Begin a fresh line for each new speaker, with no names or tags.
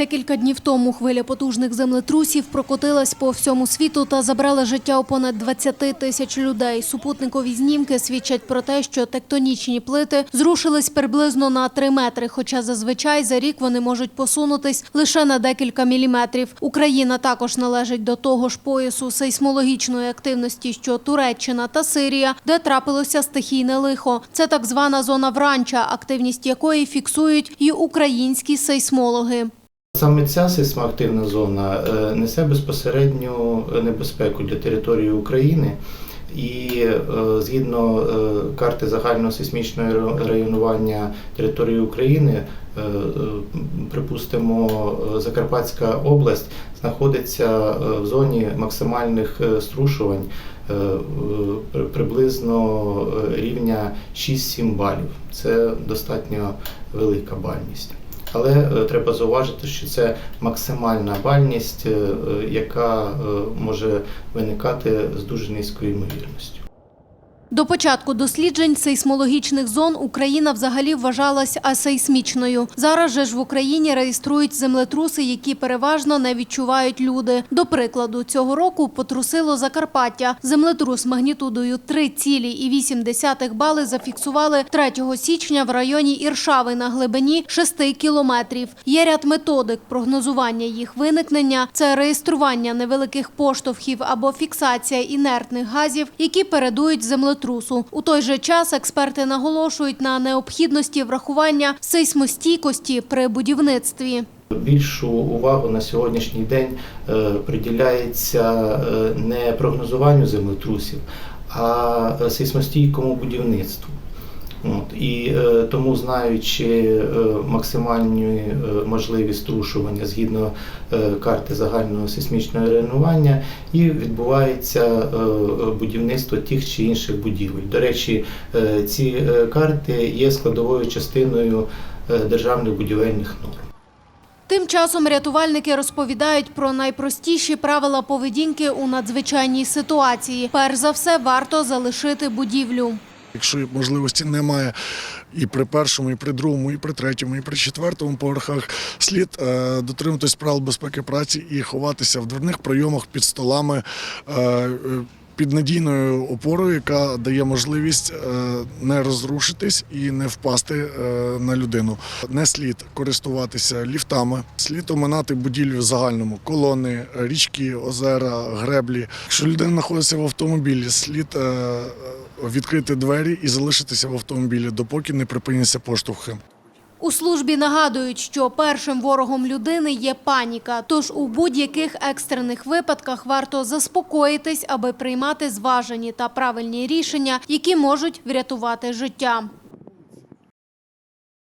Декілька днів тому хвиля потужних землетрусів прокотилась по всьому світу та забрала життя у понад 20 тисяч людей. Супутникові знімки свідчать про те, що тектонічні плити зрушились приблизно на 3 метри, хоча зазвичай за рік вони можуть посунутись лише на декілька міліметрів. Україна також належить до того ж поясу сейсмологічної активності, що Туреччина та Сирія, де трапилося стихійне лихо. Це так звана зона Вранча, активність якої фіксують і українські сейсмологи.
Саме ця сейсмоактивна зона е, несе безпосередню небезпеку для території України. І е, згідно е, карти загального сейсмічного районування території України, припустимо, Закарпатська область знаходиться в зоні максимальних струшувань при- приблизно рівня 6-7 балів. Це достатньо велика бальність. Але е, треба зауважити, що це максимальна бальність, е, е, яка може виникати з дуже низькою ймовірністю.
До початку досліджень сейсмологічних зон Україна взагалі вважалась асейсмічною. Зараз же ж в Україні реєструють землетруси, які переважно не відчувають люди. До прикладу, цього року потрусило Закарпаття. Землетрус магнітудою 3,8 бали зафіксували 3 січня в районі Іршави на глибині 6 кілометрів. Є ряд методик прогнозування їх виникнення. Це реєстрування невеликих поштовхів або фіксація інертних газів, які передують землетрусу. У той же час експерти наголошують на необхідності врахування сейсмостійкості при будівництві.
Більшу увагу на сьогоднішній день е, приділяється е, не прогнозуванню землетрусів, а е, сейсмостійкому будівництву. От, і е, тому, знаючи е, максимальні е, можливість струшування згідно е, карти загального сейсмічного районування, і відбувається е, будівництво тих чи інших будівель. До речі, е, ці е, карти є складовою частиною е, державних будівельних норм.
Тим часом рятувальники розповідають про найпростіші правила поведінки у надзвичайній ситуації. Перш за все, варто залишити будівлю.
Якщо можливості немає і при першому, і при другому, і при третьому, і при четвертому поверхах, слід е, дотримуватись правил безпеки праці і ховатися в дверних прийомах під столами. Під надійною опорою, яка дає можливість е, не розрушитись і не впасти е, на людину. Не слід користуватися ліфтами, слід оминати будівлі в загальному колони, річки, озера, греблі. Якщо людина знаходиться в автомобілі, слід е, відкрити двері і залишитися в автомобілі, допоки не припиняться поштовхи.
У службі нагадують, що першим ворогом людини є паніка. Тож у будь-яких екстрених випадках варто заспокоїтись, аби приймати зважені та правильні рішення, які можуть врятувати життя.